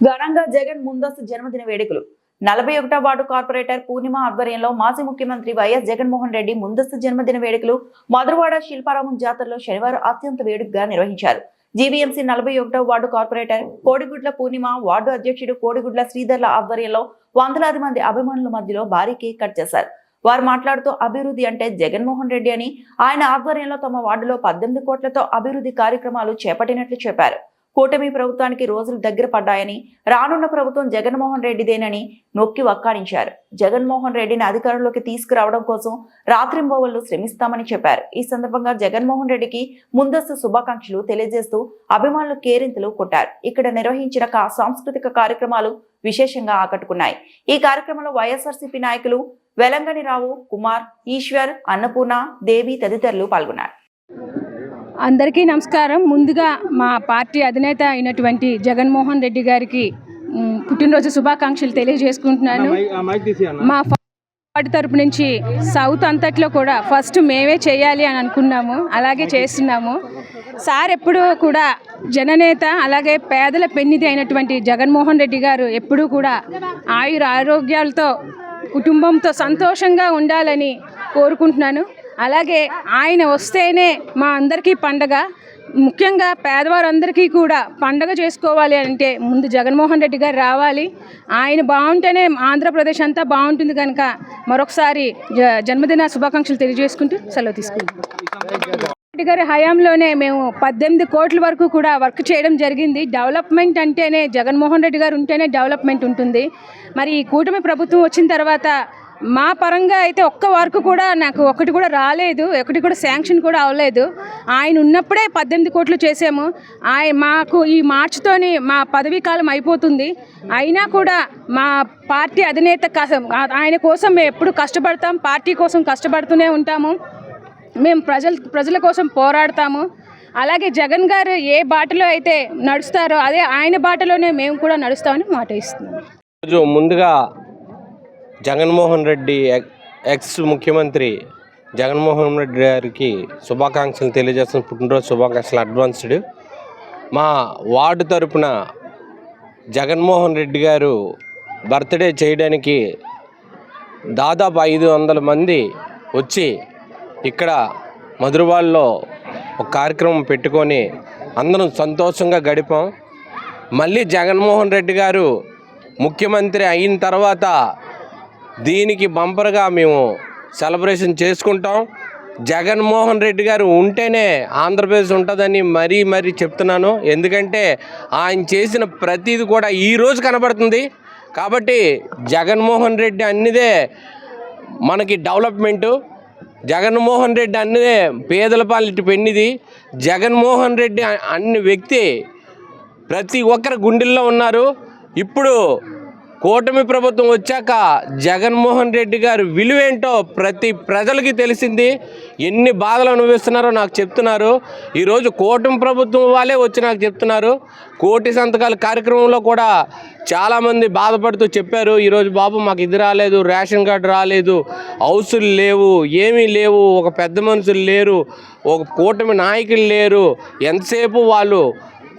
ఘనంగా జగన్ ముందస్తు జన్మదిన వేడుకలు. నలభై ఒకటో వార్డు కార్పొరేటర్ పూర్ణిమ ఆధ్వర్యంలో మాజీ ముఖ్యమంత్రి వైఎస్ జగన్మోహన్ రెడ్డి ముందస్తు జన్మదిన వేడుకలు మధురవాడ శిల్పారామం జాతరలో శనివారం అత్యంత వేడుకగా నిర్వహించారు. జీవీఎంసీ నలభై ఒకటో ward corporator Kodigudla Purnima ward అధ్యక్షుడు కోడిగుడ్ల శ్రీధర్ల ఆధ్వర్యంలో వందలాది మంది అభిమానుల మధ్యలో భారీ కేక్ కట్ చేశారు. వారు మాట్లాడుతూ అభివృద్ధి అంటే జగన్మోహన్ రెడ్డి అని ఆయన ఆధ్వర్యంలో తమ వార్డులో పద్దెనిమిది కోట్లతో అభివృద్ధి కార్యక్రమాలు చేపట్టినట్లు చెప్పారు. కూటమి ప్రభుత్వానికి రోజులు దగ్గర పడ్డాయని రానున్న ప్రభుత్వం జగన్మోహన్ రెడ్డిదేనని నొక్కి వక్కాణించారు. జగన్మోహన్ రెడ్డిని అధికారంలోకి తీసుకురావడం కోసం రాత్రింబవళ్ళు శ్రమిస్తామని చెప్పారు. ఈ సందర్భంగా జగన్మోహన్ రెడ్డికి ముందస్తు శుభాకాంక్షలు తెలియజేస్తూ అభిమానులు కేరింతలు కొట్టారు. ఇక్కడ నిర్వహించిన సాంస్కృతిక కార్యక్రమాలు విశేషంగా ఆకట్టుకున్నాయి. ఈ కార్యక్రమంలో వైఎస్ఆర్సీపీ నాయకులు వెలంగని రావు కుమార్ ఈశ్వర్ అన్నపూర్ణ దేవి తదితరులు పాల్గొన్నారు. అందరికీ నమస్కారం. ముందుగా మా పార్టీ అధినేత అయినటువంటి జగన్మోహన్ రెడ్డి గారికి పుట్టినరోజు శుభాకాంక్షలు తెలియజేసుకుంటున్నాను. మా పార్టీ తరపు నుంచి సౌత్ అంతట్లో కూడా ఫస్ట్ మేమే చేయాలి అని అనుకున్నాము. అలాగే చేస్తున్నాము. సార్ ఎప్పుడూ కూడా జననేత అలాగే పేదల పెన్నిధి అయినటువంటి జగన్మోహన్ రెడ్డి గారు ఎప్పుడూ కూడా ఆయుర ఆరోగ్యాలతో కుటుంబంతో సంతోషంగా ఉండాలని కోరుకుంటున్నాను. అలాగే ఆయన వస్తేనే మా అందరికీ పండగ. ముఖ్యంగా పేదవారందరికీ కూడా పండగ చేసుకోవాలి అంటే ముందు జగన్మోహన్ రెడ్డి గారు రావాలి. ఆయన బాగుంటేనే ఆంధ్రప్రదేశ్ అంతా బాగుంటుంది కనుక మరొకసారి జ జన్మదిన శుభాకాంక్షలు తెలియజేసుకుంటూ సెలవు తీసుకుంటాం రెడ్డి గారి హయాంలోనే మేము పద్దెనిమిది కోట్ల వరకు కూడా వర్క్ చేయడం జరిగింది. డెవలప్మెంట్ అంటేనే జగన్మోహన్ రెడ్డి గారు ఉంటేనే డెవలప్మెంట్ ఉంటుంది. మరి ఈ కూటమి ప్రభుత్వం వచ్చిన తర్వాత మా పరంగా అయితే ఒక్క వర్క్ కూడా నాకు ఒకటి కూడా రాలేదు ఒకటి కూడా శాంక్షన్ కూడా అవ్వలేదు. ఆయన ఉన్నప్పుడే పద్దెనిమిది కోట్లు చేసాము ఆయన మాకు ఈ మార్చితోని మా పదవీ కాలం అయిపోతుంది. అయినా కూడా మా పార్టీ అధినేత కస- ఆయన కోసం మేము ఎప్పుడు కష్టపడతాం పార్టీ కోసం కష్టపడుతూనే ఉంటాము. మేము ప్రజల ప్రజల కోసం పోరాడతాము. అలాగే జగన్ గారు ఏ బాటలో అయితే నడుస్తారో అదే ఆయన బాటలోనే మేము కూడా నడుస్తామని మాట ఇస్తున్నాం. ముందుగా జగన్మోహన్ రెడ్డి ఎక్స్ ముఖ్యమంత్రి జగన్మోహన్ రెడ్డి గారికి శుభాకాంక్షలు తెలియజేస్తున్న పుట్టినరోజు శుభాకాంక్షలు. అడ్వాన్స్డ్ మా వార్డు తరపున జగన్మోహన్ రెడ్డి గారు బర్త్డే చేయడానికి దాదాపు ఐదు వందల మంది వచ్చి ఇక్కడ మధురవాడలో ఒక కార్యక్రమం పెట్టుకొని అందరం సంతోషంగా గడిపాం. మళ్ళీ జగన్మోహన్ రెడ్డి గారు ముఖ్యమంత్రి అయిన తర్వాత దీనికి బంపర్గా మేము సెలబ్రేషన్ చేసుకుంటాం. జగన్మోహన్ రెడ్డి గారు ఉంటేనే ఆంధ్రప్రదేశ్ ఉంటుందని మరీ మరీ చెప్తున్నాను. ఎందుకంటే ఆయన చేసిన ప్రతిది కూడా ఈరోజు కనబడుతుంది. కాబట్టి జగన్మోహన్ రెడ్డి అన్నిదే మనకి డెవలప్మెంటు. జగన్మోహన్ రెడ్డి అన్నదే పేదల పాలిటి పెన్నిది. జగన్మోహన్ రెడ్డి అన్ని వ్యక్తి ప్రతి ఒక్కరి గుండెల్లో ఉన్నారు. ఇప్పుడు కూటమి ప్రభుత్వం వచ్చాక జగన్మోహన్ రెడ్డి గారు విలువేంటో ప్రతి ప్రజలకి తెలిసింది. ఎన్ని బాధలు అనుభవిస్తున్నారో నాకు చెప్తున్నారు. ఈరోజు కూటమి ప్రభుత్వం వాళ్ళే వచ్చి నాకు చెప్తున్నారు. కోటి సంతకాల కార్యక్రమంలో కూడా చాలామంది బాధపడుతూ చెప్పారు. ఈరోజు బాబు మాకు ఇది రాలేదు రేషన్ కార్డు రాలేదు హౌసులు లేవు ఏమీ లేవు ఒక పెద్ద మనుషులు లేరు ఒక కూటమి నాయకులు లేరు. ఎంతసేపు వాళ్ళు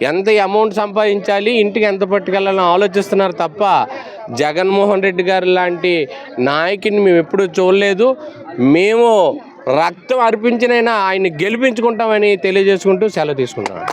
ఎంత అమౌంట్ సంపాదించాలి ఇంటికి ఎంత పట్టుకెళ్ళాలని ఆలోచిస్తున్నారు తప్ప జగన్మోహన్ రెడ్డి గారు లాంటి నాయకుని మేము ఎప్పుడూ చూడలేదు. మేము రక్తం అర్పించినైనా ఆయన్ని గెలిపించుకుంటామని తెలియజేసుకుంటూ సెలవు తీసుకుంటాం